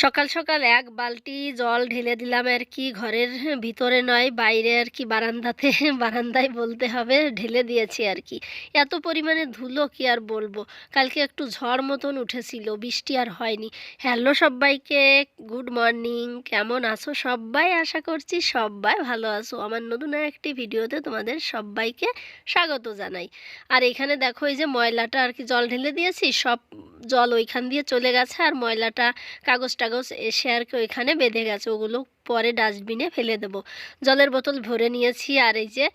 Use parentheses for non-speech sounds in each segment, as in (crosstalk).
সকাল সকাল এক বালতি জল ঢেলে দিলাম, আর কি ঘরের ভিতরে নয়, বাইরে আর কি বারান্দাতে, (laughs) বারান্দায় বলতে হবে, ঢেলে দিয়েছি আর কি। এত পরিমাণে ধুলো কি আর বলব? কালকে একটু ঝড় মতন উঠেছিল, বৃষ্টি আর হয়নি। হ্যালো সবাইকে, গুড মর্নিং, কেমন আছো সবাই? আশা করছি সবাই ভালো আছো। আমার নতুন একটি ভিডিওতে তোমাদের সবাইকে স্বাগত জানাই। আর এখানে দেখো, এই যে ময়লাটা আর কি জল ঢেলে দিয়েছি, সব জল ওইখান দিয়ে চলে গেছে, আর ময়লাটা কাগজ এসে আর কি ওইখানে বেঁধে গেছে, ওগুলো পরে ডাস্টবিনে ফেলে দেব। জলের বোতল ভরে নিয়েছি আর এই যে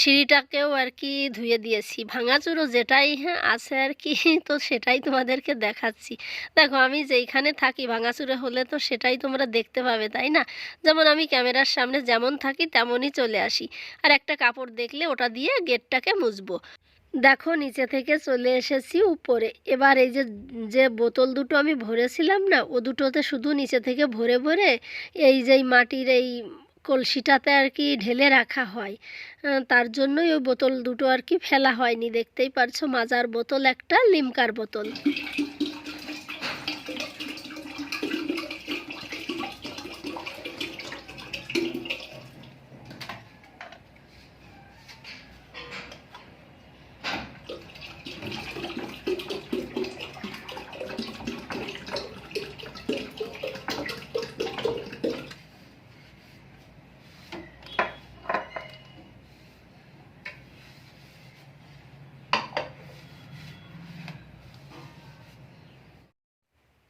সিঁড়িটাকেও আর কি ধুয়ে দিয়েছি। ভাঙাচুরো যেটাই হ্যাঁ আছে আর কি, তো সেটাই তোমাদেরকে দেখাচ্ছি। দেখো আমি যেইখানে থাকি, ভাঙাচুরে হলে তো সেটাই তোমরা দেখতে পাবে, তাই না? যেমন আমি ক্যামেরার সামনে যেমন থাকি, তেমনই চলে আসি। আর একটা কাপড় দেখলে ওটা দিয়ে গেটটাকে মুছবো। দেখো, নিচে থেকে চলে এসেছি উপরে। এবার এই যে যে বোতল দুটো আমি ভরেছিলাম না, ও দুটোতে শুধু নিচে থেকে ভরে ভরে এই যে মাটির এই কলসিটাতে আর কি ঢেলে রাখা হয়। তার জন্যই ওই বোতল দুটো আর কি ফেলা হয়নি। দেখতেই পারছ, মাজার বোতল একটা, লিমকার বোতল।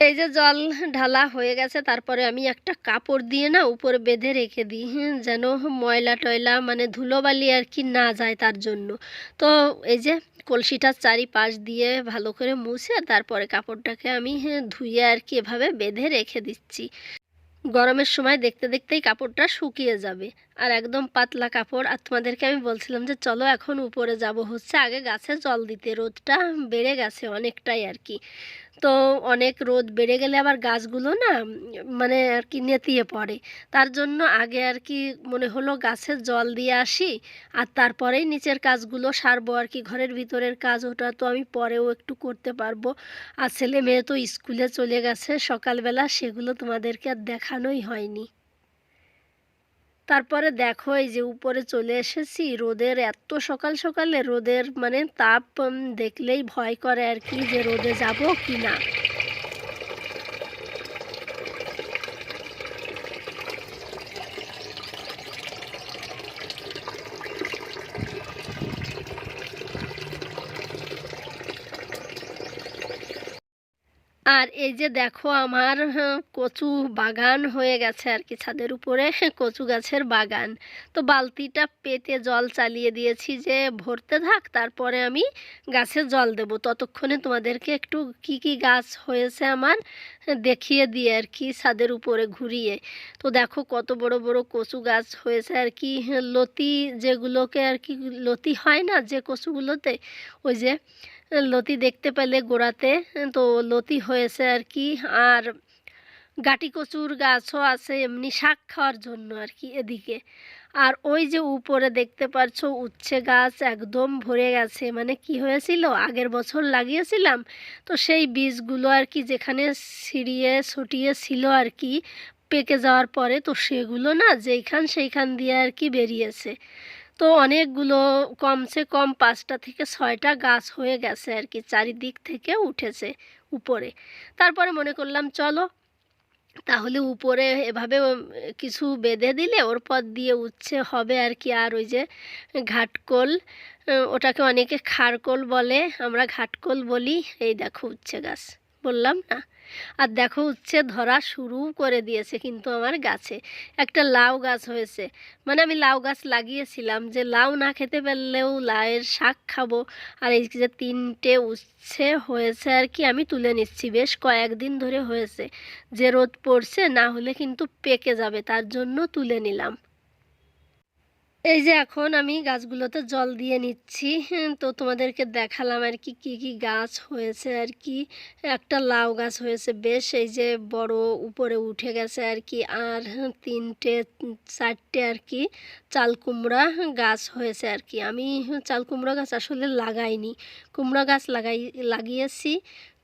এই যে জল ঢালা হয়ে গেছে, তারপরে আমি একটা কাপড় দিয়ে না উপরে বেঁধে রেখে দিই যেন ময়লা টয়লা মানে ধুলোবালি আর কি না যায় তার জন্য। তো এই যে কলসিটার চারিপাশ দিয়ে ভালো করে মুছে তারপরে কাপড়টাকে আমি ধুয়ে আর কি এভাবে বেঁধে রেখে দিচ্ছি। গরমের সময় দেখতে দেখতেই কাপড়টা শুকিয়ে যাবে। আর একদম পাতলা কাপড়। আর তোমাদেরকে আমি বলছিলাম যে, চলো এখন উপরে যাব। হচ্ছে আগে গাছে জল দিতে। রোদটা বেড়ে গেছে অনেকটাই আর কি। তো অনেক রোদ বেড়ে গেলে আবার গাছগুলো না মানে আর কি নেতিয়ে পড়ে। তার জন্য আগে আর কি মনে হলো গাছে জল দিয়ে আসি, আর তারপরেই নিচের কাজগুলো সারবো আর কি। ঘরের ভিতরের কাজ ওটা তো আমি পরেও একটু করতে পারব। আর ছেলে মেয়ে তো স্কুলে চলে গেছে, সকালবেলা সেগুলো তোমাদেরকে আর দেখানোই হয়নি। তারপরে দেখো এই যে উপরে চলে এসেছি, রোদের এত সকাল সকালে রোদের মানে তাপ দেখলেই ভয় করে আর কি যে রোদে যাব কি না আর এই যে দেখো আমার হ্যাঁ, কচু বাগান হয়ে গেছে আর কি ছাদের উপরে কচু গাছের বাগান। তো বালতিটা পেতে জল চালিয়ে দিয়েছি যে ভরতে থাক তারপরে আমি গাছে জল দেব। ততক্ষণে তোমাদেরকে একটু কি কি গাছ হয়েছে আমার দেখিয়ে দিয়ে আর কি ছাদের উপরে ঘুরিয়ে। তো দেখো কত বড় বড় কচু গাছ হয়েছে আর কি হ্যাঁ, লতি যেগুলোকে আর কি লতি হয় না যে কচুগুলোতে ওই যে লতি দেখতে পেলে গোড়াতে, তো লতি হয়েছে আর কি। আর গাটি কচুর গাছও আছে, এমনি শাক খাওয়ার জন্য আর কি এদিকে। আর ওই যে উপরে দেখতে পাচ্ছো উচ্ছে গাছ একদম ভরে গেছে। মানে কি হয়েছিল? আগের বছর লাগিয়েছিলাম, তো সেই বীজগুলো আর কি যেখানে ছিঁড়িয়ে ছটিয়ে ছিল আর কি, পেকে যাওয়ার পরে, তো সেগুলো না যেইখান সেইখান দিয়ে আর কি বেরিয়েছে। তো অনেকগুলো কমসে কম পাঁচটা থেকে ছয়টা গাছ হয়ে গেছে আর কি, চারিদিক থেকে উঠেছে উপরে। তারপরে মনে করলাম, চলো তাহলে উপরে এভাবে কিছু বেঁধে দিলে ওর পর দিয়ে উচ্ছে হবে আর কি। আর ওই যে ঘাটকোল ওটাকে অনেকে খারকোল বলে, আমরা ঘাটকোল বলি, এই দেখো উচ্ছে গাছ। বললাম, না। আর দেখো উচ্ছে ধরা শুরু করে দিয়েছে কিন্তু আমার গাছে। একটা লাউ গাছ হয়েছে। মানে আমি লাউ গাছ লাগিয়েছিলাম যে লাউ না খেতে পারলেও লাউয়ের শাক খাব। আর এই যে তিনটে উচ্ছে হয়েছে আর কি আমি তুলে নিচ্ছি। বেশ কয়েকদিন ধরে হয়েছে। যে রোদ পড়ছে না হলে কিন্তু পেকে যাবে, তার জন্য তুলে নিলাম। এই যে এখন আমি গাছগুলোতে জল দিয়ে নিচ্ছি তো তোমাদেরকে দেখালাম আর কি, কী কী গাছ হয়েছে আর কি। একটা লাউ গাছ হয়েছে বেশ, এই যে বড় উপরে উঠে গেছে আর কি, আর তিনটে, চারটে আর কি চাল কুমড়া গাছ হয়েছে আর কি। আমি চাল কুমড়ো গাছ আসলে লাগাইনি, কুমড়ো গাছ লাগাই, লাগিয়েছি।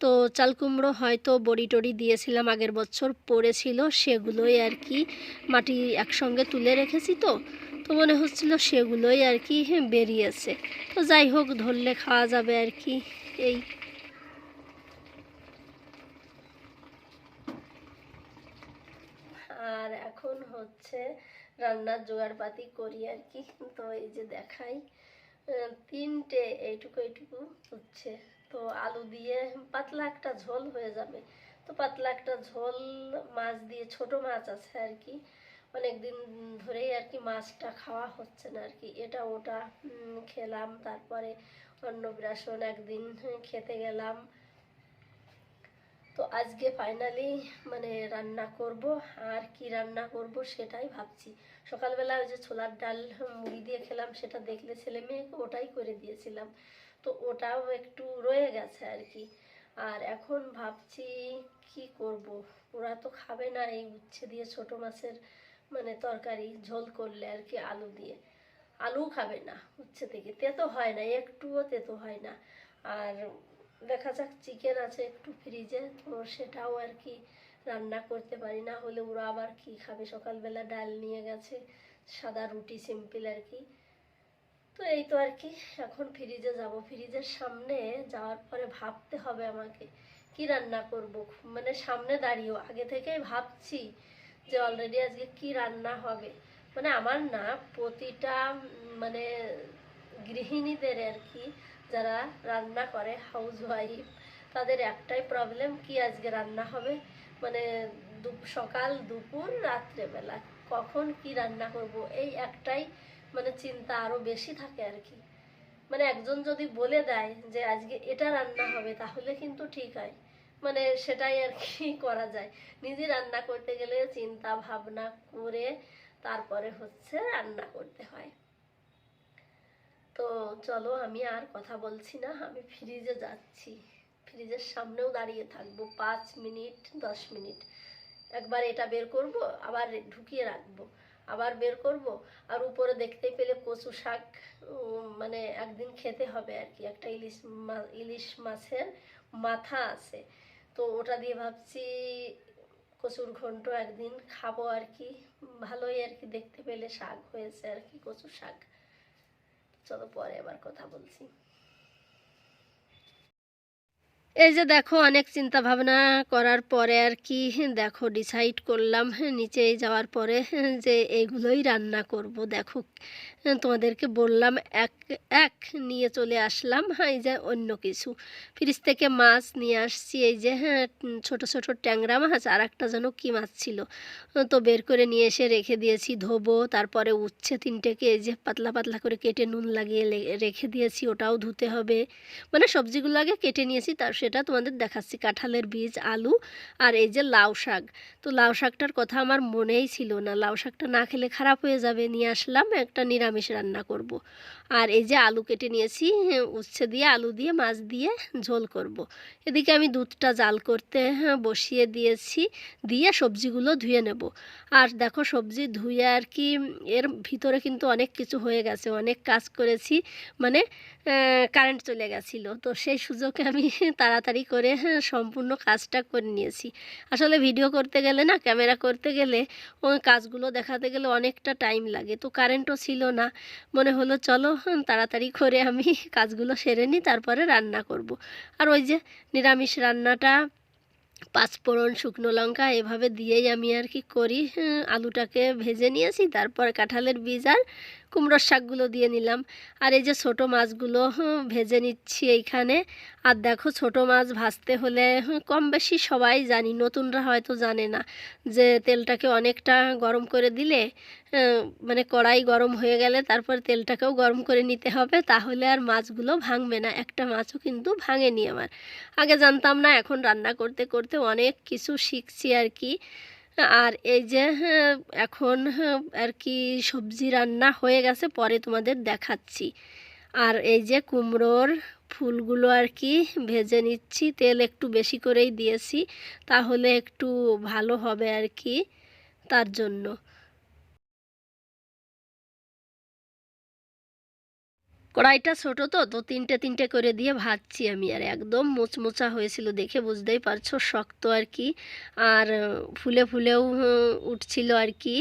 তো চাল কুমড়ো হয়তো বড়ি টড়ি দিয়েছিলাম আগের বছর, পড়েছিল সেগুলোই আর কি মাটি একসঙ্গে তুলে রেখেছি তো। তো মনে হচ্ছিল সেগুলোই আর কি বেরিয়েছে। তো যাই হোক, ধরলে খাওয়া যাবে আর কি, এই। আর এখন হচ্ছে রান্নার জোগাড়পাতি করি আর কি, তো এই যে দেখাই। তিনটে, এইটুকু এইটুকু হচ্ছে। তো আলু দিয়ে পাতলা একটা ঝোল হয়ে যাবে। তো পাতলা একটা ঝোল, মাছ দিয়ে ছোট মাছ আছে আর কি। অনেক দিন ধরেই আর কি মাছটা খাওয়া হচ্ছে না আর কি। এটা ওটা খেলাম, তারপরে অন্নপ্রাশন একদিন খেতে গেলাম। তো আজকে ফাইনালি মানে রান্না করব, আর কি রান্না করব সেটাই ভাবছি। সকালবেলা ওই যে ছোলার ডাল মুড়ি দিয়ে খেলাম, সেটা দেখলে ছেলে মেয়েকে ওটাই করে দিয়েছিলাম। তো ওটাও একটু রয়ে গেছে আর কি। আর এখন ভাবছি কি করব? ওরা তো খাবে না, এই উচ্ছে দিয়ে ছোট মাছের মানে তরকারি, ঝোল করলে আর কি আলু দিয়ে। আলু খাবে না, উচ্ছে থেকে। তেতো হয় না, একটুও তেতো হয় না। আর দেখা যাক চিকেন আছে একটু ফ্রিজে তো সেটাও আর কি রান্না করতে পারি। না হলে ওরা আবার কি খাবে? সকালবেলা ডাল নিয়ে গেছে, সাদা রুটি সিম্পল আর কি। তো এই তো আর কি, এখন ফ্রিজে যাব। ফ্রিজের সামনে যাওয়ার পরে ভাবতে হবে আমাকে, কি রান্না করব? মানে সামনে দাঁড়িয়েও, আগে থেকেই ভাবছি যে অলরেডি আজকে কি রান্না হবে? মানে আমার না প্রতিটা মানে গৃহিণীদের আর কি, যারা রান্না করে হাউস ওয়াইফ তাদের একটাই প্রবলেম কি আজকে রান্না হবে? মানে সকাল, দুপুর, রাত্রেবেলা কখন কি রান্না করব? এই একটাই মানে চিন্তা আরও বেশি থাকে আর কি। মানে একজন যদি বলে দেয় যে আজকে এটা রান্না হবে, তাহলে কিন্তু ঠিক হয়। মানে সেটাই আর কি করা যায়। নিজে রান্না করতে গেলে চিন্তা ভাবনা করে তারপরে হচ্ছে রান্না করতে হয়। তো চলো আমি আর কথা বলছি না, আমি ফ্রিজে যাচ্ছি। ফ্রিজের সামনেও দাঁড়িয়ে থাকব, পাঁচ মিনিট, দশ মিনিট। একবার এটা বের করব, আবার ঢুকিয়ে রাখব। আবার বের করব। আর উপরে দেখতে পেলে কচু শাক মানে একদিন খেতে হবে আর কি। একটা ইলিশ ইলিশ মাছের মাথা আছে। তো ওটা দিয়ে ভাবছি কচুর ঘন্ট একদিন খাব আর কি। ভালোই আর কি দেখতে পেলে শাক হয়েছে আর কি কচু শাক। চলো পরে আবার কথা বলছি। এই যে দেখো, অনেক চিন্তা ভাবনা করার পরে আর কি, দেখো ডিসাইড করলাম নিচে যাওয়ার পরে যে এইগুলোই রান্না করব। দেখো তোমাদেরকে বললাম, এক এক নিয়ে চলে আসলাম এই যে অন্য কিছু। ফ্রিজ থেকে মাছ নিয়ে আসছি, এই যে হ্যাঁ ছোট ছোট ট্যাংরা মাছ, আর একটা যেন কী মাছ ছিল। তো বের করে নিয়ে এসে রেখে দিয়েছি, ধোবো, তারপরে উচ্ছে তিনটেকে, এই যে পাতলা পাতলা করে কেটে নুন লাগিয়ে রেখে দিয়েছি, ওটাও ধুতে হবে। মানে সবজিগুলো আগে কেটে নিয়েছি, তার সেটা তোমাদের দেখাচ্ছি। কাঁঠালের বীজ, আলু আর এই যে লাউ শাক। তো লাউ শাকটার কথা আমার মনেই ছিল না। লাউ শাকটা না খেলে খারাপ হয়ে যাবে। নিয়ে আসলাম একটা নিরামিষ রান্না করব। আর এই যে আলু কেটে নিয়েছি হ্যাঁ, উচ্ছে দিয়ে আলু দিয়ে মাছ দিয়ে ঝোল করব। এদিকে আমি দুধটা জাল করতে হ্যাঁ, বসিয়ে দিয়েছি দিয়ে সবজিগুলো ধুয়ে নেব। আর দেখো সবজি ধুয়ে আর কি এর ভিতরে কিন্তু অনেক কিছু হয়ে গেছে অনেক কাজ করেছি মানে কারেন্ট চলে গেছিল। তো সেই সুযোগে আমি (laughs) তাড়াতাড়ি করে হ্যাঁ, সম্পূর্ণ কাজটা করে নিয়েছি। আসলে ভিডিও করতে গেলে না ক্যামেরা করতে গেলে কাজগুলো দেখাতে গেলে অনেকটা টাইম লাগে। তো কারেন্টও ছিল না। মনে হলো চলো তাড়াতাড়ি করে আমি কাজগুলো সেরে নিই তারপরে রান্না করব। আর ওই যে নিরামিষ রান্নাটা পাঁচফোড়ন শুকনো লঙ্কা এভাবে দিয়েই আমি আর কি করি হ্যাঁ, আলুটাকে ভেজে নিয়েছি তারপর কাঁঠালের বীজ আর কুমড়োর শাকগুলো দিয়ে নিলাম। আর এই যে ছোট মাছগুলো ভেজে নিচ্ছি এইখানে। আর দেখো ছোট মাছ ভাজতে হলে কম বেশি সবাই জানি, নতুনরা হয়তো জানে না যে তেলটাকে অনেকটা গরম করে দিলে মানে কড়াই গরম হয়ে গেলে তারপর তেলটাকেও গরম করে নিতে হবে, তাহলে আর মাছগুলো ভাঙবে না। একটা মাছও কিন্তু ভাঙেনি আমার। আগে জানতাম না, এখন রান্না করতে করতে অনেক কিছু শিখছি আর কি। আর এই যে হ্যাঁ, এখন হ্যাঁ, আর কি সবজি রান্না হয়ে গেছে পরে তোমাদের দেখাচ্ছি। আর এই যে কুমড়োর ফুলগুলো আর কি ভেজে নিচ্ছি তেল একটু বেশি করেই দিয়েছি তাহলে একটু ভালো হবে আর কি তার জন্য। কড়াইটা ছোট তো তো তিনটে তিনটে করে দিয়ে ভাজছি আমি। আর একদম মোচমোচা হয়েছিল দেখে বুঝতেই পারছ, শক্ত আর কি। আর ফুলে ফুলেও উঠছিল আর কি।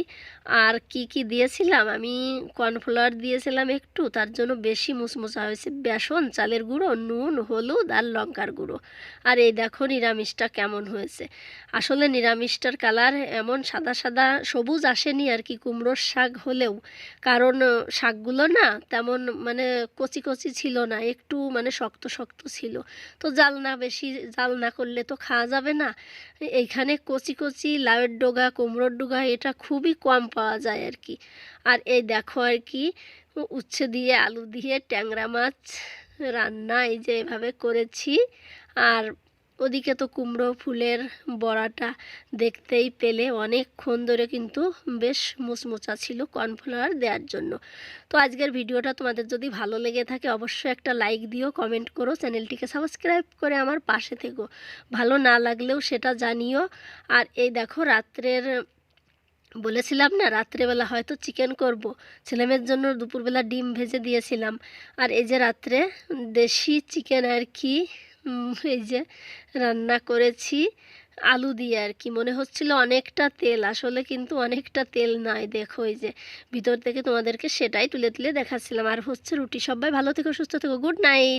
আর কি কি দিয়েছিলাম? আমি কর্নফ্লাওয়ার দিয়েছিলাম একটু, তার জন্য বেশি মুচমোচা হয়েছে। বেসন, চালের গুঁড়ো, নুন, হলুদ আর লঙ্কার গুঁড়ো। আর এই দেখো নিরামিষটা কেমন হয়েছে। আসলে নিরামিষটার কালার এমন সাদা সাদা, সবুজ আসেনি আর কি, কুমড়োর শাক হলেও। কারণ শাকগুলো না তেমন মানে কচি কচি ছিল না, একটু মানে শক্ত শক্ত ছিল। তো জাল না বেশি জাল না করলে তো খাওয়া যাবে না। এইখানে কচি কচি, লাউয়ের ডোগা, কুমড়োর ডোগা, এটা খুবই কম পাওয়া যায় আর কি আর এই দেখো আর কি উচ্ছে দিয়ে আলু দিয়ে ট্যাংরা মাছ রান্না, এই যে এভাবে করেছি। আর ওদিকে তো কুমড়ো ফুলের বড়াটা দেখতেই পেলে। অনেকক্ষণ ধরে কিন্তু বেশ মুচমুচা ছিল কর্নফ্লাওয়ার দেওয়ার জন্য। তো আজকের ভিডিওটা তোমাদের যদি ভালো লেগে থাকে অবশ্যই একটা লাইক দিও, কমেন্ট করো, চ্যানেলটিকে সাবস্ক্রাইব করে আমার পাশে থেকো। ভালো না লাগলেও সেটা জানিও। আর এই দেখো রাত্রের, বলেছিলাম না, রাত্রেবেলা হয়তো চিকেন করব। ছেলেমেয়ের জন্য দুপুরবেলা ডিম ভেজে দিয়েছিলাম। আর এই যে রাত্রে দেশি চিকেন আর কি এই যে রান্না করেছি আলু দিয়ে আর কি। মনে হচ্ছিল অনেকটা তেল, আসলে কিন্তু অনেকটা তেল নাই। দেখো ওই যে ভিতর থেকে তোমাদেরকে সেটাই তুলে তুলে দেখাচ্ছিলাম। আর হচ্ছে রুটি, সবাই ভালো থেকো, সুস্থ থেকো, গুড নাইট।